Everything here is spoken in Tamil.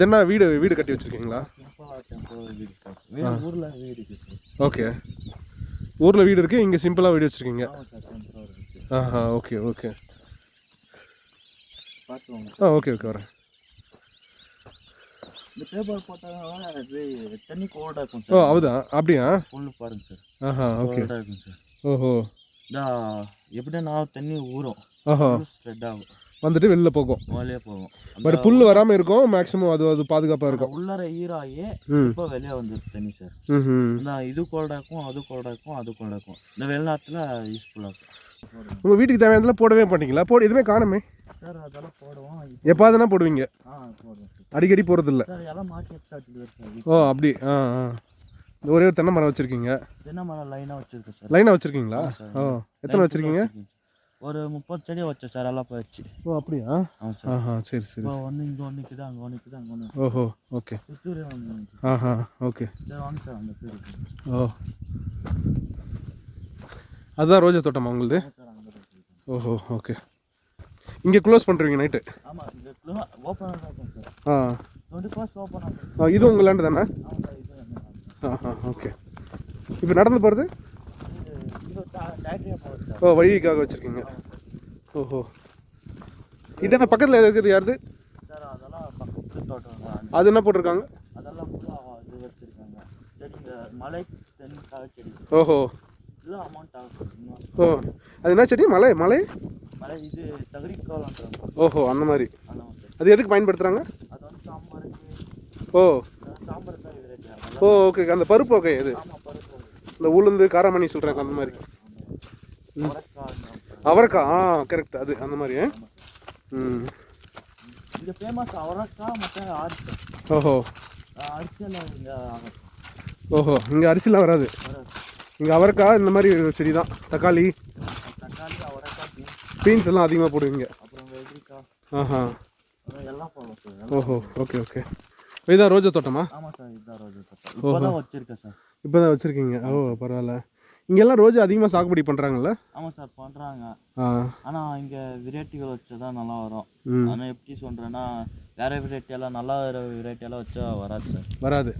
இது என்ன வீடு வீடு கட்டி வச்சுருக்கீங்களா? ஓகே. ஊரில் வீடு இருக்குது இங்கே சிம்பிளாக வீடு வச்சுருக்கீங்க. ஆஹா ஓகே ஓகே. ஆ ஓகே ஓகே வரேன். ஓ அதுதான் அப்படியா? புல்லு பாருங்க சார். ஆஹா ஓகே. ஓஹோ. எப்படின்னா தண்ணி ஊறும். ஓஹோ ஸ்ப்ரெட் ஆகும். வந்துட்டு வெளில போகும். மேலேயே போகும். பட் புல் வராமல் இருக்கும் மேக்ஸிமம் அது அது பாதுகாப்பாக இருக்கும். உள்ளார ஈராகி இப்போ வெளியே வந்துருக்கு தண்ணி சார் இந்த இது கோல்டாக இருக்கும் அது கோல்டாக இருக்கும் அது கோல்டாக இருக்கும் இந்த வெளிநாட்டில் யூஸ்ஃபுல்லாக இருக்கும். உங்கள் வீட்டுக்கு தேவையானதெல்லாம் போடவே மாட்டீங்களா? போட எதுவுமே காணுமே. சார் அதெல்லாம் போடுவோம். எப்பாதுனா போடுவீங்க? அடிக்கடி போகிறதில்ல ஓ அப்படி ஆ ஆ. இந்த ஒரே ஒரு தென்னை மரம் வச்சுருக்கீங்க. தென்னை மரம் லைனாக வச்சுருக்கேன் சார் லைனாக வச்சுருக்கீங்களா? சார். ஓ எத்தனை வச்சுருக்கீங்க? ஒரு முப்பது செடி வச்சேன் சார் எல்லாம் போயிடுச்சு ஓ அப்படியா? ஆமாம் சார். ஆஹா சரி சரி இப்போ ஒன்று இங்கே ஒன்று நிற்குது அங்கே ஒன்று நிற்குது அங்கே ஒன்று ஓஹோ ஓகே. சுத்தூரே ஒன்று ஆஹா ஓகே. சரி வாங்க சார் அந்த ஓ. அதுதான் ரோஜா தோட்டமா உங்களுது? ஓஹோ ஓகே. இங்கே க்ளோஸ் பண்ணுறீங்க நைட்டு ஆ ஆ, இது உங்கள் லேண்டு தானே? ஆஹா ஓகே. இப்போ நடந்து போகிறது இது இது டேக்டரியாக போகுது சார் ஓ வழிக்காக வச்சுருக்கீங்க. ஓஹோ. இது என்ன பக்கத்தில் இருக்குது? யாருது. அது என்ன போட்டிருக்காங்க? ஓஹோ. ஓ அது என்ன செடி? மலை மலை? மலை இது தகரிக்கோலன்றாங்க ஓஹோ அந்த மாதிரி. அது எதுக்கு பயன்படுத்துகிறாங்க அது வந்து சாம்பாருக்கு ஓ. ஓ ஓகே அந்த பருப்பு ஓகே இது இந்த உளுந்து காராமணி சொல்கிறாங்க அந்த மாதிரி. அவரைக்காய் ஆ கரெக்ட் அது அந்த மாதிரி ம். இங்கே ஃபேமஸ் அவரைக்காய் மற்றும் அரிசி. ஓஹோ. ஓஹோ இங்கே அரிசிலாம் வராது. இங்கே அவரைக்காய் இந்த மாதிரி செடி தான். தக்காளி. தக்காளி அவரைக்காய் பீன்ஸ். எல்லாம் அதிகமாக போடுவீங்க. ஆஹா. ஓஹோ ஓகே ஓகே. இதுதான் ரோஜா தோட்டமா? ஆமாம் சார் இதுதான் ரோஜா தோட்டம். இப்போ தான் வச்சுருக்கேன் சார். இப்போ தான் வச்சுருக்கீங்க. ஓ பரவாயில்ல. இங்கெல்லாம் ரோஜா அதிகமாக சாகுபடி பண்ணுறாங்கல்ல ஆமாம் சார் பண்ணுறாங்க ஆனால் இங்கே வெரைட்டிகள் வச்சா தான் நல்லா வரும். ஆனால் எப்படி சொல்கிறேன்னா வேறு வெரைட்டி எல்லாம் நல்லா வேறு வெரைட்டி எல்லாம் வச்சா வராது சார். வராது.